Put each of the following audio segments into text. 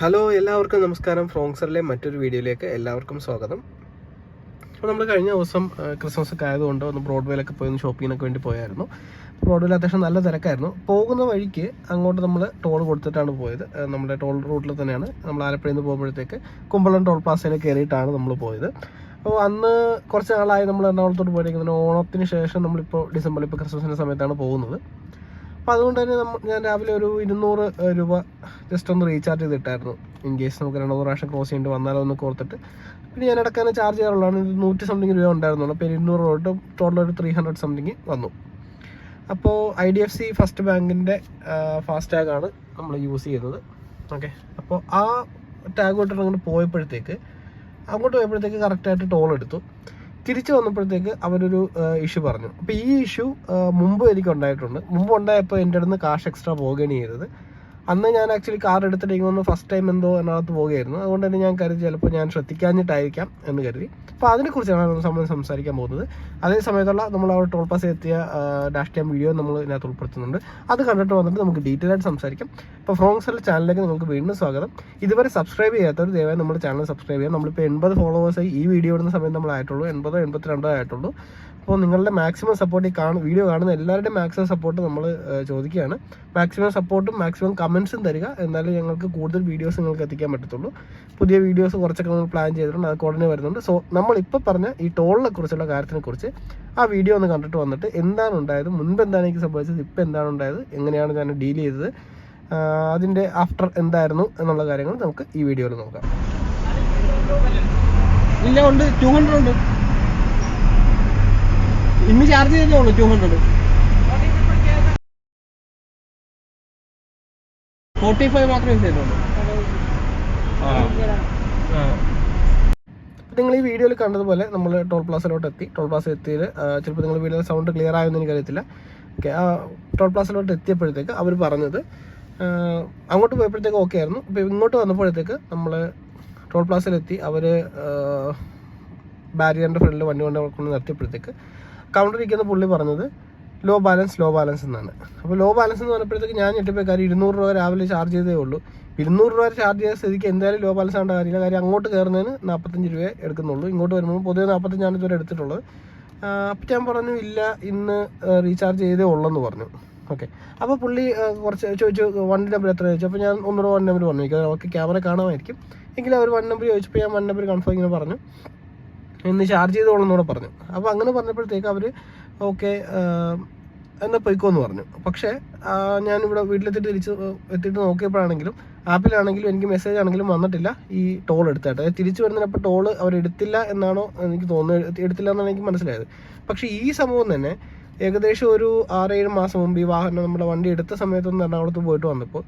Hello എല്ലാവർക്കും നമസ്കാരം. ഫ്രോങ്സറിലെ മറ്റൊരു വീഡിയോയിലേക്ക് എല്ലാവർക്കും സ്വാഗതം. അപ്പോൾ നമ്മൾ കഴിഞ്ഞ ദിവസം ക്രിസ്മസ് ഒക്കെ ആയതുകൊണ്ട് ഒന്ന് ബ്രോഡ്വേയിലൊക്കെ പോയി ഒന്ന് ഷോപ്പിങ്ങിനൊക്കെ വേണ്ടി പോയായിരുന്നു. ബ്രോഡ്വേയിൽ അത്യാവശ്യം നല്ല തിരക്കായിരുന്നു. പോകുന്ന വഴിക്ക് അങ്ങോട്ട് നമ്മൾ ടോൾ കൊടുത്തിട്ടാണ് പോയത്. നമ്മുടെ ടോൾ റൂട്ടിൽ തന്നെയാണ്. നമ്മൾ ആലപ്പുഴയിൽ നിന്ന് പോകുമ്പോഴത്തേക്ക് കുമ്പളം ടോൾ പാസയിൽ കയറിയിട്ടാണ് നമ്മൾ പോയത്. അപ്പോൾ അന്ന് കുറച്ച് നാളായി നമ്മൾ എറണാകുളത്തോട്ട് പോയിരിക്കുന്നത്. ഓണത്തിന് ശേഷം നമ്മളിപ്പോൾ ഡിസംബറിൽ ഇപ്പോൾ ക്രിസ്മസിന്റെ സമയത്താണ് പോകുന്നത്. അപ്പോൾ അതുകൊണ്ട് തന്നെ ഞാൻ രാവിലെ ഒരു ഇരുന്നൂറ് രൂപ ജസ്റ്റ് ഒന്ന് റീചാർജ് ചെയ്തിട്ടായിരുന്നു. ഇൻ കേസ് നമുക്ക് രണ്ടു പ്രാവശ്യം ക്രോസ് ചെയ്യേണ്ടി വന്നാലോ എന്ന് കോർത്തിട്ട് പിന്നെ ഞാൻ ഇടയ്ക്കാനെ ചാർജ് ചെയ്യാറുള്ളതാണ് ഇത് നൂറ്റി സംതിങ് രൂപ ഉണ്ടായിരുന്നുള്ളൂ. അപ്പോൾ ഇരുന്നൂറ് രൂപ തൊട്ട് ടോട്ടൽ ഒരു ത്രീ ഹൺഡ്രഡ് സംതിങ് വന്നു. അപ്പോൾ I D F C first ബാങ്കിന്റെ ഫാസ്റ്റ് ടാഗാണ് നമ്മൾ യൂസ് ചെയ്യുന്നത്. ഓക്കെ അപ്പോൾ ആ ടാഗ് തൊട്ട് അങ്ങോട്ട് പോയപ്പോഴത്തേക്ക് അങ്ങോട്ട് പോയപ്പോഴത്തേക്ക് കറക്റ്റായിട്ട് ടോൾ എടുത്തു. തിരിച്ചു വന്നപ്പോഴത്തേക്ക് അവരൊരു ഇഷ്യൂ പറഞ്ഞു. അപ്പോൾ ഈ ഇഷ്യൂ മുമ്പ് എനിക്ക് ഉണ്ടായിട്ടുണ്ട് മുമ്പ് ഉണ്ടായപ്പോൾ എന്റെ അടുത്ത് കാശ് എക്സ്ട്രാ പോകണി ചെയ്തത്. അന്ന് ഞാൻ ആക്ച്വലി കാർ എടുത്തിട്ട് ഇങ്ങനെ ഫസ്റ്റ് ടൈം എന്തോ എറണാകുളത്ത് പോവുകയായിരുന്നു. അതുകൊണ്ട് തന്നെ ഞാൻ കരുതി ചിലപ്പോൾ ഞാൻ ശ്രദ്ധിക്കാഞ്ഞിട്ടായിരിക്കാം എന്ന് കരുതി. അപ്പോൾ അതിനെക്കുറിച്ചാണ് നമ്മൾ സംസാരിക്കാൻ പോകുന്നത്. അതേ സമയത്തുള്ള നമ്മൾ അവിടെ ടോൾ പാസ് എത്തിയ ഡാഷ് ടൈം വീഡിയോ നമ്മൾ ഇതിനകത്ത് ഉൾപ്പെടുത്തുന്നുണ്ട്. അത് കണ്ടിട്ട് വന്നിട്ട് നമുക്ക് ഡീറ്റെയിൽ ആയിട്ട് സംസാരിക്കാം. അപ്പോൾ ഫ്രോങ്സൽ ചാനലിലേക്ക് നിങ്ങൾക്ക് വീണ്ടും സ്വാഗതം. ഇതുവരെ സബ്സ്ക്രൈബ് ചെയ്യാത്തവർ ദയവായി നമ്മുടെ ചാനൽ സബ്സ്ക്രൈബ് ചെയ്യാം. നമ്മളിപ്പോൾ എൺപത് ഫോളോവേഴ്സായി ഈ വീഡിയോ ഇടുന്ന സമയത്ത് നമ്മളായിട്ടുള്ളൂ എൺപതോ എൺപത്തിരണ്ടോ ആയിട്ടുള്ളൂ. അപ്പോൾ നിങ്ങളുടെ മാക്സിമം സപ്പോർട്ട് ഈ കാണും വീഡിയോ കാണുന്ന എല്ലാവരുടെയും മാക്സിമം സപ്പോർട്ട് നമ്മൾ ചോദിക്കുകയാണ്. മാക്സിമം സപ്പോർട്ടും മാക്സിമം കമൻസും തരിക. എന്നാലും ഞങ്ങൾക്ക് കൂടുതൽ വീഡിയോസ് നിങ്ങൾക്ക് എത്തിക്കാൻ പറ്റത്തുള്ളൂ. പുതിയ വീഡിയോസ് കുറച്ചൊക്കെ നമ്മൾ പ്ലാൻ ചെയ്തിട്ടുണ്ട്. അത് ഉടനെ വരുന്നുണ്ട്. സോ നമ്മളിപ്പോൾ പറഞ്ഞ ഈ ടോളിനെ കുറിച്ചുള്ള കാര്യത്തിനെ കുറിച്ച് ആ വീഡിയോ ഒന്ന് കണ്ടിട്ട് വന്നിട്ട് എന്താണ് ഉണ്ടായത് മുൻപ് എന്താണ് എനിക്ക് സംഭവിച്ചത് ഇപ്പോൾ എന്താണ് ഉണ്ടായത് എങ്ങനെയാണ് ഞാൻ ഡീൽ ചെയ്തത് അതിന്റെ ആഫ്റ്റർ എന്തായിരുന്നു എന്നുള്ള കാര്യങ്ങൾ നമുക്ക് ഈ വീഡിയോയിൽ നോക്കാം. ഇല്ല ഉണ്ട്. ടു ഹൺഡ്രഡ് ഉണ്ട്. ഇന്ന് ചാർജ് ചെയ്തേ ഉള്ളൂ ടു ഹൺഡ്രഡ് ഫോർട്ടി ഫൈവ് മാത്രമേ ചെയ്തുള്ളൂ. നിങ്ങൾ ഈ വീഡിയോയിൽ കണ്ടതുപോലെ നമ്മൾ ടോൾ പ്ലാസിലോട്ട് എത്തി ടോൾ പ്ലാസ എത്തിയത് ചിലപ്പോൾ നിങ്ങൾ വീഡിയോ സൗണ്ട് ക്ലിയർ ആയെന്ന് എനിക്കറിയത്തില്ല. ഓക്കെ ആ ടോൾ പ്ലാസിലോട്ട് എത്തിയപ്പോഴത്തേക്ക് അവർ പറഞ്ഞത് അങ്ങോട്ട് പോയപ്പോഴത്തേക്ക് ഓക്കെ ആയിരുന്നു. അപ്പോൾ ഇങ്ങോട്ട് വന്നപ്പോഴത്തേക്ക് നമ്മൾ ടോൾ പ്ലാസയിലെത്തി അവർ ബാരിയറിന്റെ ഫ്രണ്ടിൽ വണ്ടി കൊണ്ട് കൊണ്ട് നിർത്തിയപ്പോഴത്തേക്ക് കൗണ്ടറിൽ ഇരിക്കുന്ന പുള്ളി പറഞ്ഞത് ലോ ബാലൻസ് ലോ ബാലൻസ് എന്നാണ്. അപ്പോൾ ലോ ബാലൻസ് എന്ന് പറഞ്ഞപ്പോഴത്തേക്ക് ഞാൻ ഞെട്ടിപ്പോയി. കാര്യം ഇരുന്നൂറ് രൂപ രാവിലെ ചാർജ് ചെയ്തേ ഉള്ളൂ. ഇരുന്നൂറ് രൂപ ചാർജ് ചെയ്ത സ്ഥിതിക്ക് എന്തായാലും ലോ ബാലൻസ് ആവേണ്ട കാര്യമില്ല. കാര്യം അങ്ങോട്ട് കയറുന്നതിന് നാൽപ്പത്തഞ്ച് രൂപയെ എടുക്കുന്നുള്ളൂ. ഇങ്ങോട്ട് വരുമ്പോൾ പൊതുവെ നാൽപ്പത്തഞ്ചാണ് ഇതുവരെ എടുത്തിട്ടുള്ളത്. അപ്പം ഞാൻ പറഞ്ഞു ഇല്ല ഇന്ന് റീചാർജ് ചെയ്തേ ഉള്ളെന്ന് പറഞ്ഞു. ഓക്കെ അപ്പോൾ പുള്ളി കുറച്ച് ചോദിച്ചു വൺ നമ്പർ എത്ര ചോദിച്ചു. അപ്പോൾ ഞാൻ ഒന്നുകൂടെ വൺ നമ്പർ പറഞ്ഞു. അവർക്ക് ക്യാമറ കാണാമായിരിക്കും. എങ്കിലും അവർ വൺ നമ്പർ ചോദിച്ചപ്പോൾ ഞാൻ വൺ നമ്പർ കൺഫേം ഇങ്ങനെ പറഞ്ഞു. ഇന്ന് ചാർജ് ചെയ്തോളെന്നൂടെ പറഞ്ഞു. അപ്പോൾ അങ്ങനെ പറഞ്ഞപ്പോഴത്തേക്ക് അവർ ഓക്കെ എന്നാൽ പൊയ്ക്കോന്ന് പറഞ്ഞു. പക്ഷേ ഞാനിവിടെ വീട്ടിലെത്തിയിട്ട് തിരിച്ച് എത്തിയിട്ട് നോക്കിയപ്പോഴാണെങ്കിലും ആപ്പിലാണെങ്കിലും എനിക്ക് മെസ്സേജ് ആണെങ്കിലും വന്നിട്ടില്ല ഈ ടോൾ എടുത്തായിട്ട്. തിരിച്ചു വരുന്നതിനപ്പോൾ ടോൾ അവർ എടുത്തില്ല എന്നാണോ എനിക്ക് തോന്നുന്നത്. എടുത്തില്ല എന്നാണ് എനിക്ക് മനസ്സിലായത്. പക്ഷേ ഈ സംഭവം തന്നെ ഏകദേശം ഒരു ആറേഴ് മാസം മുമ്പ് ഈ വാഹനം നമ്മുടെ വണ്ടി എടുത്ത സമയത്തൊന്ന് എറണാകുളത്ത് പോയിട്ട് വന്നപ്പോൾ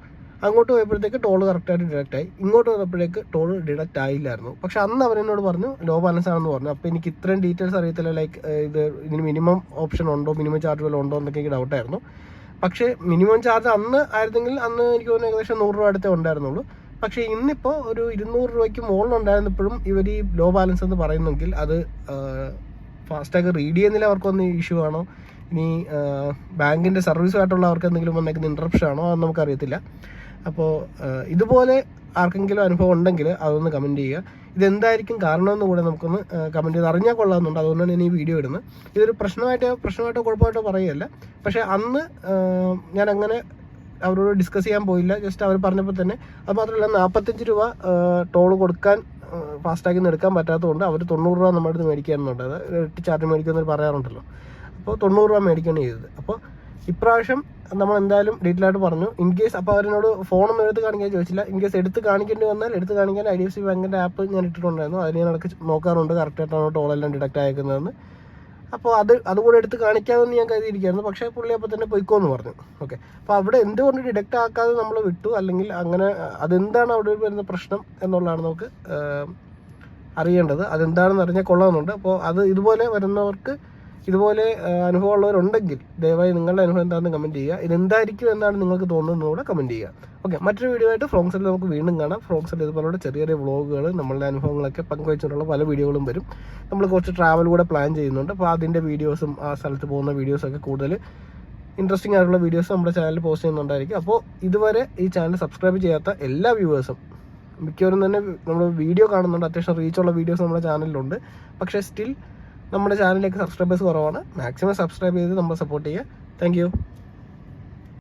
അങ്ങോട്ട് പോയപ്പോഴത്തേക്ക് ടോൾ കറക്റ്റായിട്ട് ഡിഡക്റ്റ് ആയി. ഇങ്ങോട്ട് വന്നപ്പോഴേക്ക് ടോൾ ഡിഡക്റ്റ് ആയില്ലായിരുന്നു. പക്ഷെ അന്ന് അവരെന്നോട് പറഞ്ഞു ലോ ബാലൻസ് ആണെന്ന് പറഞ്ഞു. അപ്പോൾ എനിക്ക് ഇത്രയും ഡീറ്റെയിൽസ് അറിയത്തില്ല. ലൈക്ക് ഇത് ഇതിന് മിനിമം ഓപ്ഷൻ ഉണ്ടോ? മിനിമം ചാർജ് വല്ലതും ഉണ്ടോ? എന്നൊക്കെ എനിക്ക് ഡൗട്ടായിരുന്നു പക്ഷേ മിനിമം ചാർജ് അന്ന് ആയിരുന്നെങ്കിൽ അന്ന് എനിക്ക് തോന്നുന്നു ഏകദേശം നൂറ് രൂപ അടുത്തേ ഉണ്ടായിരുന്നുള്ളൂ. പക്ഷേ ഇന്നിപ്പോൾ ഒരു ഇരുന്നൂറ് രൂപയ്ക്ക് മുകളിലുണ്ടായിരുന്നപ്പോഴും ഇവർ ഈ ലോ ബാലൻസ് എന്ന് പറയുന്നെങ്കിൽ അത് ഫാസ്റ്റാഗ് റീഡ് ചെയ്യുന്നില്ല അവർക്കൊന്ന് ഇഷ്യൂ ആണോ? ഇനി ബാങ്കിന്റെ സർവീസുമായിട്ടുള്ള അവർക്ക് എന്തെങ്കിലും വന്നേക്കുന്ന ഇൻട്രപ്ഷൻ ആണോ? അത് നമുക്കറിയത്തില്ല. അപ്പോൾ ഇതുപോലെ ആർക്കെങ്കിലും അനുഭവം ഉണ്ടെങ്കിൽ അതൊന്ന് കമന്റ് ചെയ്യുക. ഇതെന്തായിരിക്കും കാരണമെന്ന് കൂടെ നമുക്കൊന്ന് കമന്റ് ചെയ്ത് അറിഞ്ഞാൽ കൊള്ളാമെന്നുണ്ട്. അതുകൊണ്ടാണ് ഞാൻ ഈ വീഡിയോ ഇടുന്നത്. ഇതൊരു പ്രശ്നമായിട്ടോ പ്രശ്നമായിട്ടോ കുഴപ്പമായിട്ടോ പറയുകയല്ല. പക്ഷേ അന്ന് ഞാൻ അങ്ങനെ അവരോട് ഡിസ്കസ് ചെയ്യാൻ പോയില്ല. ജസ്റ്റ് അവർ പറഞ്ഞപ്പോൾ തന്നെ അത് മാത്രമല്ല നാൽപ്പത്തഞ്ച് രൂപ ടോൾ കൊടുക്കാൻ ഫാസ്റ്റാഗിൽ നിന്ന് എടുക്കാൻ പറ്റാത്തതുകൊണ്ട് അവർ തൊണ്ണൂറ് രൂപ നമ്മുടെ അടുത്ത് മേടിക്കാറുണ്ട് അത് ചാർജ് മേടിക്കുമെന്ന് പറയാറുണ്ടല്ലോ. അപ്പോൾ തൊണ്ണൂറ് രൂപ മേടിക്കുകയാണ് ചെയ്തത്. അപ്പോൾ ഇപ്രാവശ്യം നമ്മൾ എന്തായാലും ഡീറ്റെയിൽ ആയിട്ട് പറഞ്ഞു. ഇൻ കേസ് അപ്പോൾ അവരോട് ഫോണൊന്നും എടുത്ത് കാണിക്കാൻ ചോദിച്ചില്ല. ഇൻ കേസ് എടുത്ത് കാണിക്കേണ്ടി വന്നാൽ എടുത്ത് കാണിക്കാൻ ഐ ഡി എഫ് സി ബാങ്കിന്റെ ആപ്പ് ഞാൻ ഇട്ടിട്ടുണ്ടായിരുന്നു. അതിൽ ഞാൻ ഇടയ്ക്ക് നോക്കാറുണ്ട്. കറക്റ്റായിട്ടാണ് ടോളെല്ലാം ഡിഡക്റ്റ് അയക്കുന്നതെന്ന് അപ്പോൾ അത് അതുകൂടെ എടുത്ത് കാണിക്കാമെന്ന് ഞാൻ കരുതിയിരിക്കുകയായിരുന്നു. പക്ഷേ പുള്ളി അപ്പോൾ തന്നെ പൊയ്ക്കോന്ന് പറഞ്ഞു. ഓക്കെ അപ്പോൾ അവിടെ എന്തുകൊണ്ട് ഡിഡക്റ്റ് ആക്കാതെ നമ്മൾ വിട്ടു? അല്ലെങ്കിൽ അങ്ങനെ അതെന്താണ് അവിടെ വരുന്ന പ്രശ്നം എന്നുള്ളതാണ് നമുക്ക് അറിയേണ്ടത്. അതെന്താണെന്ന് അറിഞ്ഞാൽ കൊള്ളാമെന്നുണ്ട്. അപ്പോൾ അത് ഇതുപോലെ വരുന്നവർക്ക് ഇതുപോലെ അനുഭവം അനുഭവമുള്ളവരുണ്ടെങ്കിൽ ദയവായി നിങ്ങളുടെ അനുഭവം എന്താണെന്ന് കമന്റ് ചെയ്യുക. ഇതെന്തായിരിക്കും എന്നാണ് നിങ്ങൾക്ക് തോന്നുന്നത് കൂടെ കമന്റ് ചെയ്യുക. ഓക്കെ മറ്റൊരു വീഡിയോ ആയിട്ട് ഫ്രോങ്സിൽ നമുക്ക് വീണ്ടും കാണാം. ഫ്രോങ്സിൽ ഇതുപോലുള്ള ചെറിയ ചെറിയ വ്ളോഗുകൾ നമ്മളുടെ അനുഭവങ്ങളൊക്കെ പങ്കുവച്ചിട്ടുള്ള പല വീഡിയോകളും വരും. നമ്മൾ കുറച്ച് ട്രാവൽ കൂടെ പ്ലാൻ ചെയ്യുന്നുണ്ട്. അപ്പോൾ അതിന്റെ വീഡിയോസും ആ സ്ഥലത്ത് പോകുന്ന വീഡിയോസൊക്കെ കൂടുതൽ ഇൻട്രസ്റ്റിംഗ് ആയിട്ടുള്ള വീഡിയോസ് നമ്മുടെ ചാനലിൽ പോസ്റ്റ് ചെയ്യുന്നുണ്ടായിരിക്കും. അപ്പോൾ ഇതുവരെ ഈ ചാനൽ സബ്സ്ക്രൈബ് ചെയ്യാത്ത എല്ലാ വ്യൂവേഴ്സും മിക്കവരും തന്നെ നമ്മൾ വീഡിയോ കാണുന്നുണ്ട്. അത്യാവശ്യം റീച്ചുള്ള വീഡിയോസ് നമ്മുടെ ചാനലിലുണ്ട് പക്ഷേ സ്റ്റിൽ നമ്മുടെ ചാനലിലേക്ക് സബ്സ്ക്രൈബേഴ്സ് കുറവാണ്. മാക്സിമം സബ്സ്ക്രൈബ് ചെയ്ത് നമ്മൾ സപ്പോർട്ട് ചെയ്യുക. താങ്ക്